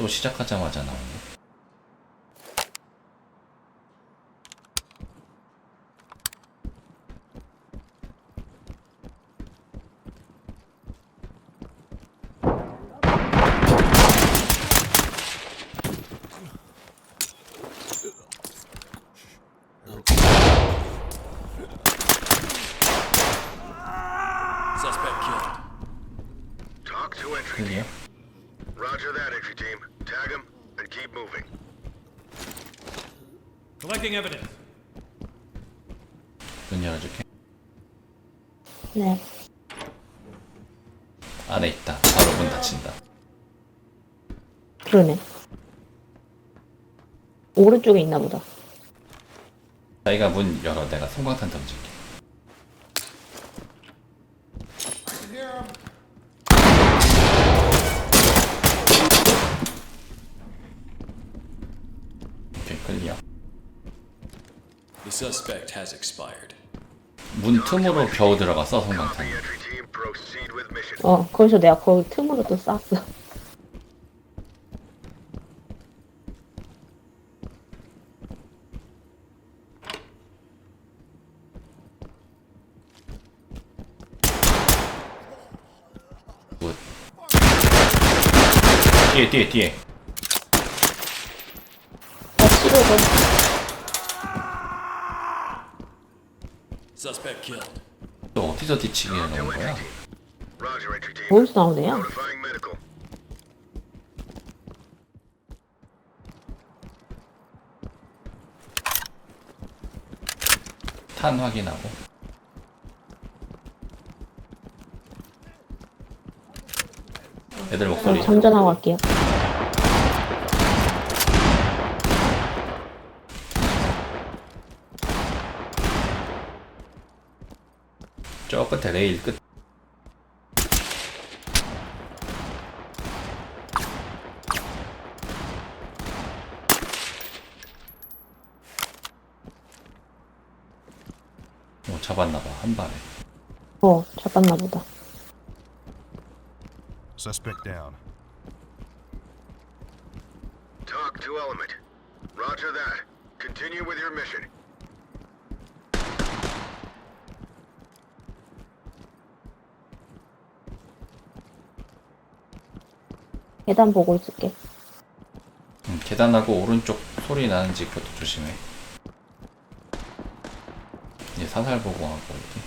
또 시작하자마자 나오네. Suspect killed. Talk to entry 클리어? team. Roger that, entry team. Tag him and keep moving. Collecting evidence. 문 열어줄게. 네. 안에 있다. 바로 문 닫힌다. 그러네. 오른쪽에 있나 보다. 자기가 문 열어. 내가 성광탄 던질게. 오케이, 클리어. The suspect has expired. 문 틈으로 겨우 들어갔어, 성광탄. 어, 거기서 내가 거기 틈으로 또 쐈어. 굿. 뒤에, 뒤에, 뒤에. 나 치료도 Suspect killed. 또 어디서 뒤치기 to 해놓은 거야? entry team. Roger, entry team. 어디서 나오네요? Notifying medical. 탄 확인하고. 애들 목소리. 어, 장전하고 갈게요. 저 끝에 레일 끝. 오, 어, 잡았나봐, 한 발에. 어, 잡았나 보다. Suspect down. Talk to element. Roger that. Continue with your mission. 계단 보고 있을게. 음, 계단하고 오른쪽 소리 나는지 그것도 조심해. 이제 사살 보고 하고 이렇게.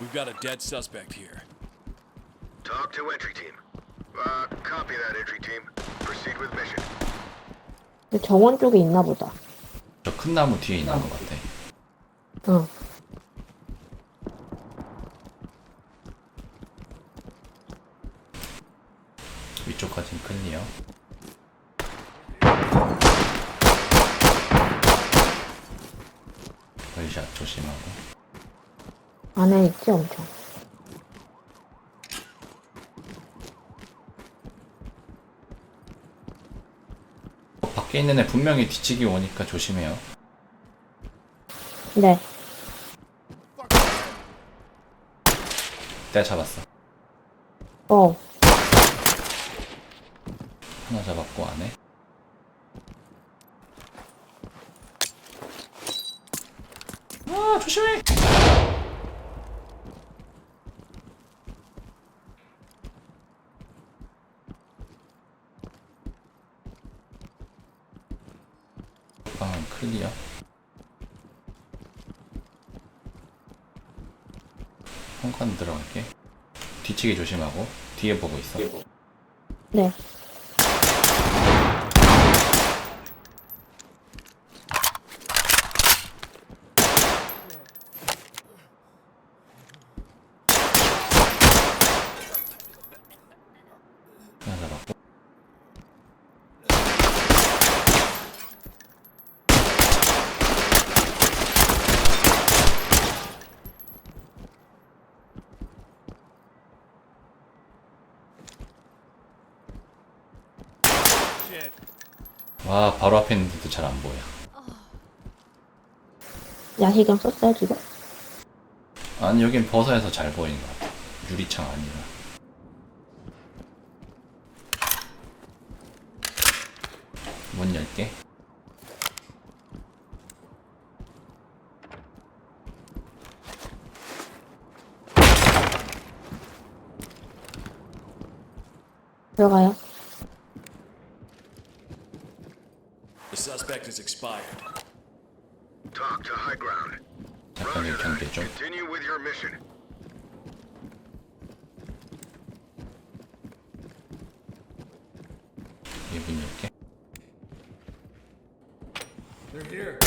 We've got a dead suspect here. Talk to entry team. Uh, copy that, entry team. Proceed with mission. 근데 정원 쪽에 있나 보다. 저 큰 나무 뒤에 있는 것 같아. 어. 위쪽까지는 클리어. 월샷 조심하고. 안에 있지, 엄청. 어, 밖에 있는 애 분명히 뒤치기 오니까 조심해요. 네. 내가 잡았어. 어, 하나 잡았고 안에. 아 조심해. 방은 클리어. 현관 들어갈게. 뒤치기 조심하고 뒤에 보고 있어. 네. 와 바로 앞에 있는데도 잘 안 보여. 야시경 썼어요, 지금? 아니 여긴 버섯에서 잘 보이는 것 같아. 유리창 아니라. 문 열게. 들어가요. The suspect is expired. Talk to high ground. 잠깐 Roger 일 경계 that. 좀. Continue with your mission. 얘문 열게. They're here.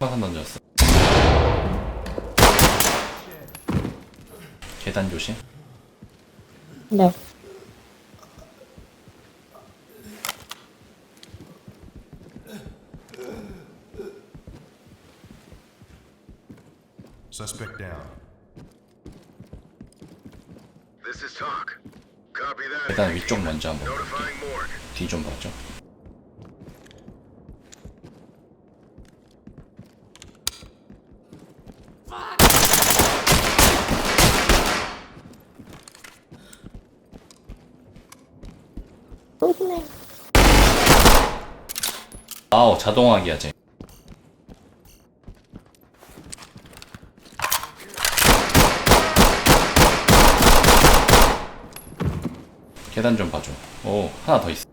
화산 던졌어. 계단 조심. 네. Suspect down. This is talk. Copy that. 일단 위쪽. 먼저 한번 볼게. Notifying morgue. 뒤좀 봐줘. 쏘시네. 아우 자동화기야 쟤. 계단 좀 봐줘. 오 하나 더 있어.